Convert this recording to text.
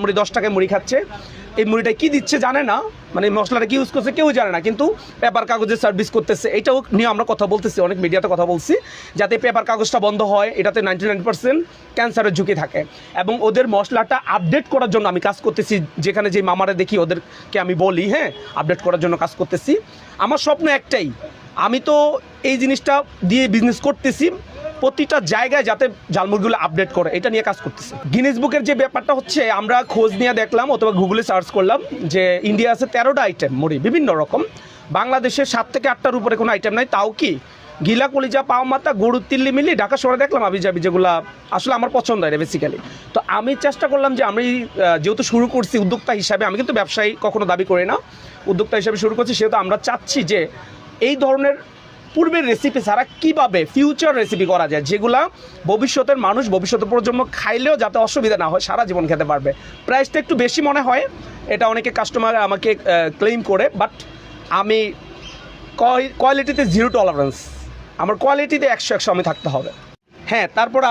মুড়ি দশ টাকায় মুড়ি খাচ্ছে। এই মুড়িটা কি দিচ্ছে জানে না মানে মশলাটা কি ইউজ করছে কেউ জানে না, কিন্তু পেপার কাগজের সার্ভিস করতেছে। এটাও নিয়ে আমরা কথা বলতেছি, অনেক মিডিয়াতে কথা বলছি, যাতে পেপার কাগজটা বন্ধ হয়, এটাতে নাইনটি নাইন পার্সেন্ট ক্যান্সারের ঝুঁকি থাকে। এবং ওদের মশলাটা আপডেট করার জন্য আমি কাজ করতেছি, যেখানে যে মামারে দেখি ওদেরকে আমি বলি হ্যাঁ আপডেট করার জন্য কাজ করতেছি। আমার স্বপ্ন একটাই, আমি তো এই জিনিসটা দিয়ে বিজনেস করতেছি প্রতিটা জায়গায় যাতে জালমুড়িগুলো আপডেট করে, এটা নিয়ে কাজ করতেছে। গিনেস বুকের যে ব্যাপারটা হচ্ছে, আমরা খোঁজ নিয়ে দেখলাম অথবা গুগলে সার্চ করলাম যে ইন্ডিয়া আছে তেরোটা আইটেম মুড়ি বিভিন্ন রকম। বাংলাদেশে সাত থেকে আটটার উপরে কোনো আইটেম নাই। তাও কি? গিলা, কলিজা, পাও মাথা গরুর তিল্লি মিল্লি ঢাকা শহরে দেখলাম আবি যাবি যেগুলো আসলে আমার পছন্দ হয় বেসিক্যালি তো আমি চেষ্টা করলাম যে আমি যেহেতু শুরু করছি উদ্যোক্তা হিসাবে, আমি কিন্তু ব্যবসায়ী কখনো দাবি করি না। উদ্যোক্তা হিসাবে শুরু করছি, সেহেতু আমরা চাচ্ছি যে এই ধরনের পূর্বের রেসিপি ছাড়া কীভাবে ফিউচার রেসিপি করা যায়? যেগুলা ভবিষ্যতের মানুষ ভবিষ্যতের প্রজন্ম খাইলেও যাতে অসুবিধা না হয়, সারা জীবন খেতে পারবে। প্রাইসটা একটু বেশি মনে হয়, এটা অনেকে কাস্টমার আমাকে ক্লেম করে বাট আমি কোয়ালিটিতে জিরো টলারেন্স আমার কোয়ালিটিতে একশো একশো আমি থাকতে হবে। হ্যাঁ তারপর